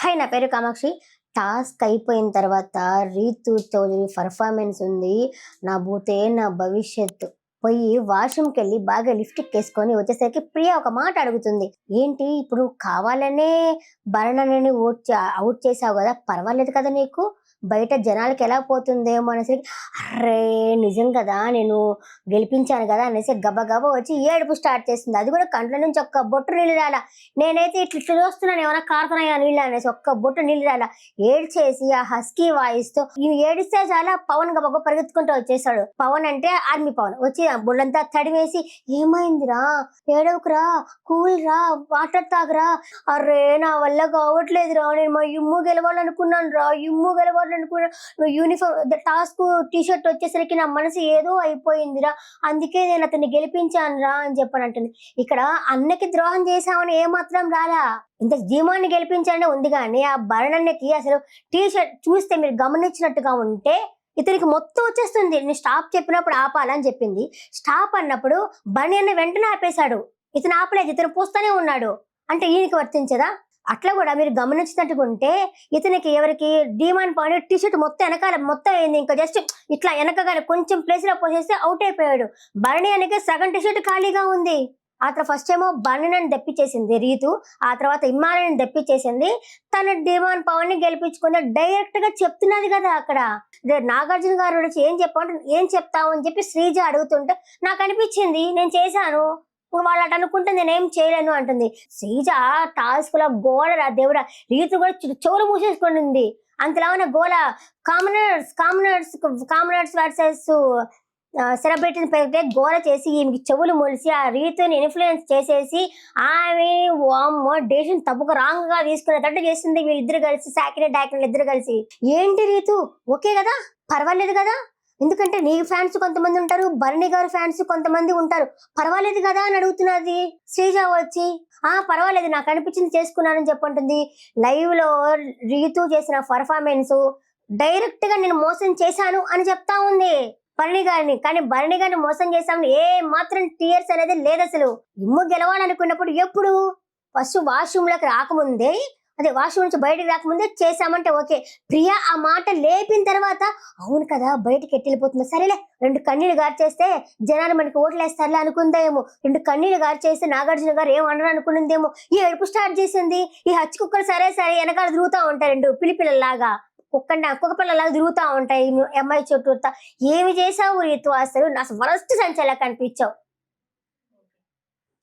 Hi నా పేరు Kamakshi. Task అయిపోయిన తర్వాత రీతు చౌదరి పర్ఫార్మెన్స్ ఉంది. నా భూతే నా భవిష్యత్తు. పోయి వాష్రూమ్కి వెళ్ళి బాగా లిఫ్ట్ వేసుకొని వచ్చేసరికి ప్రియ ఒక మాట అడుగుతుంది. ఏంటి? ఇప్పుడు కావాలనే భరణని ఓట్ అవుట్ చేసావు కదా పర్వాలేదు కదా నీకు? బయట జనాలకి ఎలా పోతుందేమో అనేసి అరే నిజం కదా నేను గెలిపించాను కదా అనేసి గబగబా వచ్చి ఏడుపు స్టార్ట్ చేస్తుంది. అది కూడా కంట్ల నుంచి ఒక్క బొట్టు నీళ్ళు రాలా. నేనైతే ఇట్లా ఇట్లా చూస్తున్నాను ఏమైనా కారుతున్నాయా నీళ్ళు అనేసి ఒక్క బొట్టు నీళ్ళు రాలా. ఏడ్చేసి ఆ హస్కీ వాయిస్తో ఇవి ఏడిస్తే చాలా పవన్ గబగ పరిగెత్తుకుంటూ వచ్చేసాడు. పవన్ అంటే ఆర్మీ పవన్. వచ్చి బుళ్ళంతా తడివేసి ఏమైందిరా? ఏడవకురా? కూల్ రా వాటర్ తాగరా? అరే నా వల్ల కావట్లేదురా. నేను మా ఇమ్ము గెలవాలనుకున్నాను రా ఇమ్ము గెలవాలనుకున్నాను నువ్వు యూనిఫామ్ టాస్క్ టీషర్ట్ వచ్చేసరికి నా మనసు ఏదో అయిపోయిందిరా. అందుకే నేను అతన్ని గెలిపించాను రా అని చెప్పని అంటుంది. ఇక్కడ అన్నకి ద్రోహం చేశామని ఏమాత్రం రాలా. ఇంత జీమాన్ని గెలిపించాలనే ఉంది కానీ ఆ భరణన్నకి అసలు టీ షర్ట్ చూస్తే మీరు గమనించినట్టుగా ఉంటే ఇతనికి మొత్తం వచ్చేస్తుంది. నేను స్టాప్ చెప్పినప్పుడు ఆపాలని చెప్పింది. స్టాప్ అన్నప్పుడు బని అన్న వెంటనే ఆపేశాడు. ఇతను ఆపలేదు. ఇతను పూస్తూనే ఉన్నాడు. అంటే ఈయనకి వర్తించదా? అట్లా కూడా మీరు గమనించినట్టుగా ఉంటే ఇతనికి ఎవరికి డిమాండ్ పాయింట్ టీ షర్ట్ మొత్తం వెనకాల మొత్తం అయింది. ఇంకా జస్ట్ ఇట్లా వెనకగానే కొంచెం ప్లేస్లో పోసేస్తే అవుట్ అయిపోయాడు. భరణి అనకి సగం టీ షర్ట్ ఖాళీగా ఉంది. ఆ తర్వాత ఫస్ట్ ఏమో బర్ణిని తెప్పించేసింది రీతు ఆ తర్వాత ఇమ్మాలని తెప్పించేసింది. తన డిమాన్ పవన్ని గెలిపించుకుంది. డైరెక్ట్గా చెప్తున్నది కదా అక్కడ. నాగార్జున గారు వచ్చి ఏం చెప్పావు ఏం చెప్తావు? అని చెప్పి శ్రీజ అడుగుతుంటే నాకు అనిపించింది నేను చేశాను. వాళ్ళు అటు అనుకుంటే నేనేం చేయలేను అంటుంది. శ్రీజ టాస్క్లో గోడ రా దేవుడా. రీతు కూడా చు- చెవులు మూసేసుకుంటుంది. అంతలా ఉన్న గోళ కామనర్స్ కామనర్స్ కామనర్స్ వర్సెస్ సెలబ్రిటీని పెరిగితే గోల చేసి ఈమెకి చెవులు మొలిసి ఆ రీతిని ఇన్ఫ్లుయెన్స్ చేసేసి ఆమె వామ్మో డేషన్ తప్పుకు రాంగ్గా తీసుకునేటట్టు చేసింది వీళ్ళిద్దరు కలిసి సాకిన డాకిన ఇద్దరు కలిసి. ఏంటి రీతు? ఓకే కదా? పర్వాలేదు కదా? ఎందుకంటే నీ ఫ్యాన్స్ కొంతమంది ఉంటారు భరణి గారు ఫ్యాన్స్ కొంతమంది ఉంటారు. పర్వాలేదు కదా అని అడుగుతున్నది శ్రీజ వచ్చి. ఆ పర్వాలేదు నాకు అనిపించింది చేసుకున్నానని చెప్పంటుంది. లైవ్లో రీతు చేసిన పర్ఫార్మెన్స్ డైరెక్ట్గా నేను మోసం చేశాను అని చెప్తా ఉంది. భరణి గారిని. కానీ భరణి గారిని మోసం చేశామని ఏ మాత్రం టీయర్స్ అనేది లేదు అసలు. ఇమ్ము గెలవాలనుకున్నప్పుడు ఎప్పుడు? ఫస్ట్ వాష్రూమ్లోకి రాకముందే? అదే వాష్రూమ్ నుంచి బయటకు రాకముందే చేశామంటే ఓకే. ప్రియా ఆ మాట లేపిన తర్వాత అవును కదా బయటకి ఎట్టిపోతుంది సరేలే రెండు కన్నీళ్ళు గార్చేస్తే జనాలు మనకి ఓట్లేస్తారులే అనుకుందేమో. రెండు కన్నీళ్ళు గార్చేస్తే నాగార్జున గారు ఏమన్నారు అనుకున్నదేమో. ఈ ఏడుపు స్టార్ట్ చేసింది. ఈ హచ్చి కుక్కలు సరే సరే వెనకాల తిరుగుతూ ఉంటాయి రెండు పిలిపిల్లలాగా. కుక్కండి కుక్క పిల్లలాగా తిరుగుతూ ఉంటాయి. అమ్మాయి చుట్టూ ఏమి చేసావు రీతు? అసలు నా వరస్ట్ సంచలా కనిపించావు